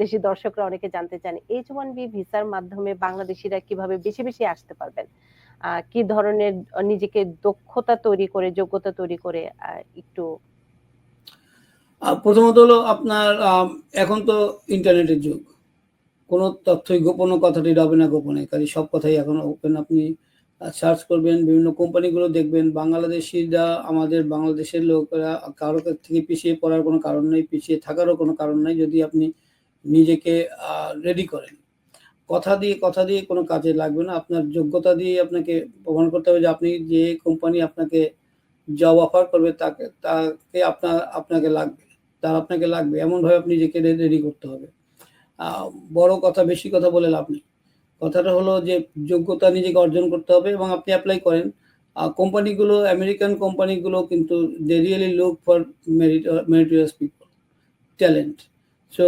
দেশি দর্শকরা অনেকে জানতে চান এইচ ওয়ান বি ভিসার মাধ্যমে বাংলাদেশিরা কীভাবে বেশি বেশি আসতে পারবেন? কি ধরনের নিজেকে দক্ষতা তৈরি করে, যোগ্যতা তৈরি করে একটু প্রথমত হলো আপনার এখন তো ইন্টারনেটের যুগ। কোনো তথ্যই গোপন কথাটি রবে না গোপনে কাজে সব কথাই এখন ওপেন আপনি সার্চ করবেন, বিভিন্ন কোম্পানিগুলো দেখবেন, বাংলাদেশিরা, আমাদের বাংলাদেশের লোকেরা কারও থেকে পিছিয়ে পড়ার কোনো কারণ নেই, পিছিয়ে থাকারও কোনো কারণ নেই। যদি আপনি নিজেকে রেডি করেন কথা দিয়ে কথা দিয়ে কোনো কাজে লাগবে না আপনার যোগ্যতা দিয়ে আপনাকে প্রমাণ করতে হবে যে আপনি যে কোম্পানি আপনাকে জব অফার করবে তাকে তাকে আপনার আপনাকে লাগবে তার আপনাকে লাগবে এমনভাবে আপনি নিজেকে রেডি করতে হবে বড় কথা বেশি কথা বলে লাভ নেই কথাটা হলো যে যোগ্যতা নিজেকে অর্জন করতে হবে এবং আপনি অ্যাপ্লাই করেন কোম্পানিগুলো আমেরিকান কোম্পানিগুলো কিন্তু they really look for merit meritorious people talent so